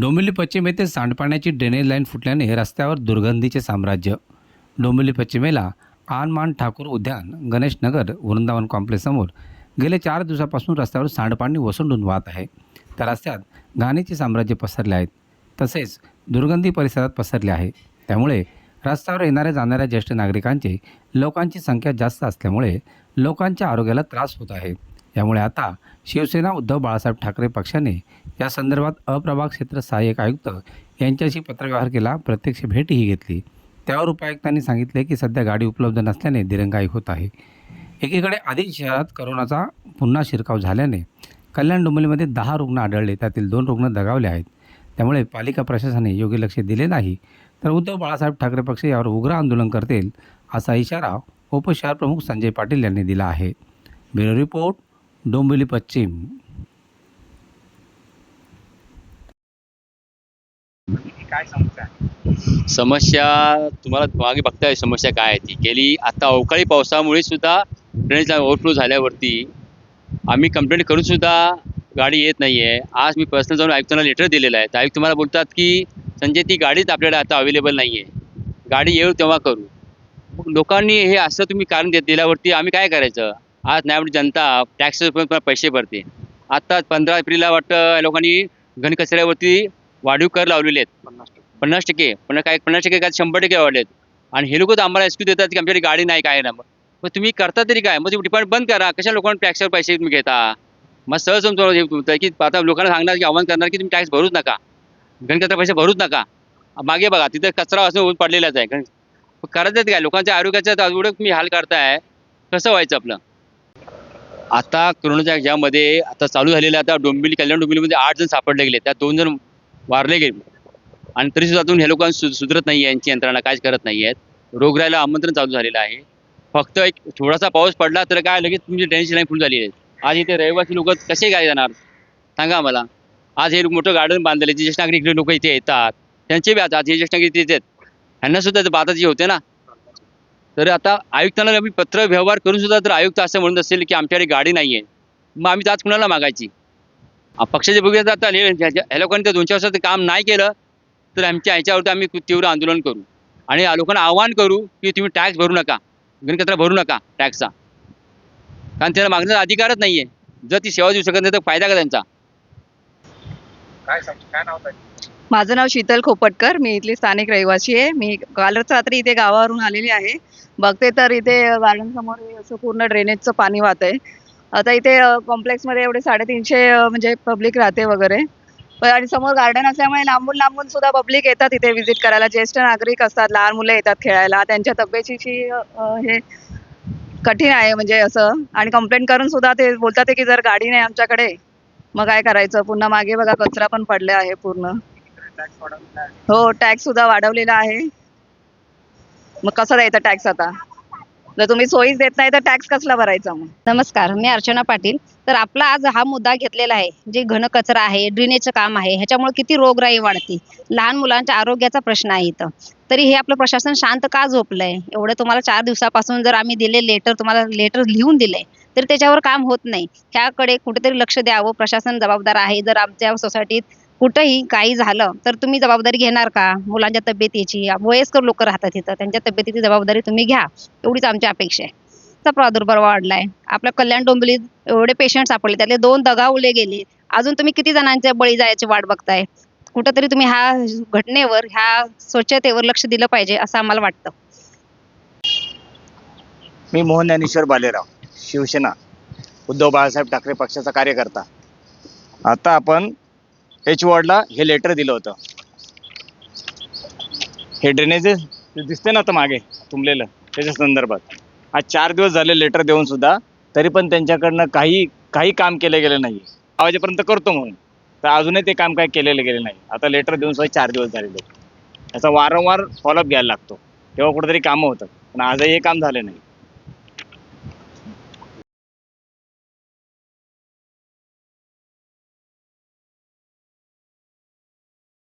डोंबिवली पश्चिम येथे सांडपाण्याची drainage line फुटल्याने रस्त्यावर दुर्गंधीचे साम्राज्य. डोंबिवली पश्चिमेला आनमान ठाकूर उद्यान गणेशनगर वृंदावन कॉम्प्लेक्ससमोर गेले चार दिवसापासून रस्त्यावर सांडपाणी वसंडून वाहत आहे. त्या रस्त्यात घाणीचे साम्राज्य पसरले आहेत. तसेच दुर्गंधी परिसरात पसरले आहे. त्यामुळे रस्त्यावर येणाऱ्या जाणाऱ्या ज्येष्ठ नागरिकांची लोकांची संख्या जास्त असल्यामुळे लोकांच्या आरोग्याला त्रास होत आहे. यामुळे आता शिवसेना उद्धव बाळासाहेब ठाकरे पक्षाने या संदर्भात अप्रभाग क्षेत्र सहाय्यक आयुक्त यांच्याशी पत्रव्यवहार केला प्रत्यक्ष भेटही घेतली. त्यावर उपायुक्तांनी सांगितले की सध्या गाडी उपलब्ध नसल्याने दिरंगाई होत आहे. एकीकडे आधीच शहरात करोनाचा पुन्हा शिरकाव झाल्याने कल्याण डोंबिवलीमध्ये दहा रुग्ण आढळले त्यातील दोन रुग्ण दगावले आहेत. त्यामुळे पालिका प्रशासनाने योग्य लक्ष दिले नाही तर उद्धव बाळासाहेब ठाकरे पक्ष यावर उग्र आंदोलन करतील असा इशारा उपशहरप्रमुख संजय पाटील यांनी दिला आहे. ब्युरो रिपोर्ट डोंबिवली पश्चिम. काय समस्या? समस्या तुम्हाला मागे बघताय समस्या काय आहे ती. गेली आता अवकाळी पावसामुळे सुद्धा ड्रेनेज ओव्हरफ्लो झाल्यावरती आम्ही कंप्लेंट करून सुद्धा गाडी येत नाही आहे आज मी पर्सनल जाऊन आयुक्तांना लेटर दिलेलं आहे. तर आयुक्त मला बोलतात की संजय ती गाडीच आपल्याला आता अवेलेबल नाही आहे गाडी येऊ तेव्हा करू. मग लोकांनी हे असं तुम्ही कारण देत दिल्यावरती आम्ही काय करायचं? आज नाही जनता टॅक्स पैसे भरते. आता पंधरा एप्रिलला वाटतं लोकांनी घनकचऱ्यावरती वाढीव कर लावलेले आहेत. पन्नास टक्के. पन्नास टक्के पण काय पन्नास टक्के काय शंभर टक्के वाढलेत आणि हे लोक तर आम्हाला एक्सक्यूज देतात की आमच्याकडे गाडी नाही काय ना मग तुम्ही करता तरी काय? मग तुम्ही डिपार्ट बंद करा. कशा लोकांना टॅक्सवर पैसे तुम्ही घेता? मग सहज तुमचं हे की आता लोकांना सांगणार की आव्हान करणार की तुम्ही टॅक्स भरूच नका. घनकचरा पैसे भरूच नका. मागे बघा तिथे कचरा असं होऊन पडलेलाच आहे. कारण- मग करायचं काय? लोकांच्या आरोग्याचं एवढं तुम्ही हाल करताय. कसं व्हायचं आपलं? आता कोरोनाच्या ज्यामध्ये आता चालू झालेल्या आता डोंबिवली कल्याण डोंबिवलीमध्ये आठ जण सापडले गेले. त्यात दोन जण वारले गेले. आणि तरी सुद्धा अजून हे लोकांना सु सुधरत नाही आहे यांची यंत्रणा काहीच करत नाही आहेत रोगराईला आमंत्रण चालू झालेलं आहे. फक्त एक थोडासा पाऊस पडला तर काय लगेच तुमची टेन्शन लाईन फुल झाली आहे. आज इथे रहिवासी लोक कसे काय जाणार? सांगा आम्हाला. आज हे मोठं गार्डन बांधलेलं जे ज्येष्ठ नागरिक लोक इथे येतात. त्यांचे बी आता आज हे ज्येष्ठ नागरिक इथे येतात. ह्यांना सुद्धा बाधाची होते ना तर आता आयुक्तांना आम्ही पत्र व्यवहार करून सुद्धा जर आयुक्त असं म्हणत असेल की आमच्याकडे गाडी नाही आहे मग आम्ही आज कुणाला मागायची? पक्षाचे बघूया आता ह्या लोकांनी त्या दोन चार वर्षात काम नाही केलं तर आमच्या ह्याच्यावरती आम्ही तीव्र आंदोलन करू. आणि या लोकांना आव्हान करू की तुम्ही टॅक्स भरू नका गणकचरा भरू नका टॅक्सचा कारण त्याला मागण्याचा अधिकारच नाही आहे जर ती सेवा देऊ शकत नाही तर फायदा का त्यांचा? काय काय नाव माझं नाव शीतल खोपटकर. मी इथली स्थानिक रहिवासी आहे. मी कालच रात्री इथे गावावरून आलेली आहे. बघते तर इथे गार्डन समोर असं पूर्ण ड्रेनेजचं पाणी वाहत आहे आता इथे कॉम्प्लेक्समध्ये एवढे साडेतीनशे म्हणजे पब्लिक राहते वगैरे. पण आणि समोर गार्डन असल्यामुळे लांबून लांबून सुद्धा पब्लिक येतात इथे व्हिजिट करायला. ज्येष्ठ नागरिक असतात लहान मुलं येतात खेळायला. त्यांच्या तब्येतीची हे कठीण आहे म्हणजे असं. आणि कंप्लेंट करून सुद्धा ते बोलतात की जर गाडी नाही आमच्याकडे मग काय करायचं? पुन्हा मागे बघा कचरा पण पडले आहे पूर्ण. हो टॅक्स सुद्धा वाढवलेला आहे. मग कसं द्यायचा टॅक्स आता? जर तुम्ही सोयीच देत नाही तर टॅक्स कसला भरायचा मग? नमस्कार मी अर्चना पाटील. तर आपला आज हा मुद्दा घेतलेला आहे जे घन कचरा आहे ड्रेनेजचं काम आहे ह्याच्यामुळे किती रोगराई वाढते? लहान मुलांच्या आरोग्याचा प्रश्न आहे इथं. तरी हे आपलं प्रशासन शांत का झोपलंय? एवढं तुम्हाला चार दिवसापासून जर आम्ही दिले लेटर तुम्हाला लेटर लिहून दिले तर त्याच्यावर काम होत नाही. ह्याकडे कुठेतरी लक्ष द्यावं प्रशासन जबाबदार आहे. जर आमच्या सोसायटीत कुठंही काही झालं तर तुम्ही जबाबदारी घेणार का? मुलांच्या तब्येतीची वयस्कर लोक राहतात तिथं त्यांच्या तब्येतीची जबाबदारी तुम्ही घ्या. एवढीच आमची अपेक्षा आहे. चा प्रादुर्भाव वाढलाय. आपल्या कल्याण डोंबिवलीत एवढे पेशंट सापडले त्यातले दोन दगावले गेले. अजून तुम्ही किती जणांच्या बळी जायची वाट बघताय? कुठंतरी तुम्ही ह्या घटनेवर ह्या स्वच्छतेवर लक्ष दिलं पाहिजे असं आम्हाला वाटतं. मी मोहन ज्ञानेश्वर बालेराव शिवसेना. उद्धव बाळासाहेब ठाकरे पक्षाचा कार्यकर्ता. आता आपण एच वॉर्डला हे लेटर दिलं होतं. हे ड्रेनेजेस दिसते ना आता मागे तुंबलेलं त्याच्या संदर्भात. आज चार दिवस झाले लेटर देऊन सुद्धा तरी पण त्यांच्याकडनं काही काही काम केलं गेलं नाही आवाजेपर्यंत करतो म्हणून. तर अजूनही ते काम काय केलेलं गेलं नाही. आता लेटर देऊन सुद्धा चार दिवस झालेले याचा वारंवार फॉलोअप घ्यायला लागतो. तेव्हा कुठेतरी कामं होतात. पण आजही हे काम झालं नाही.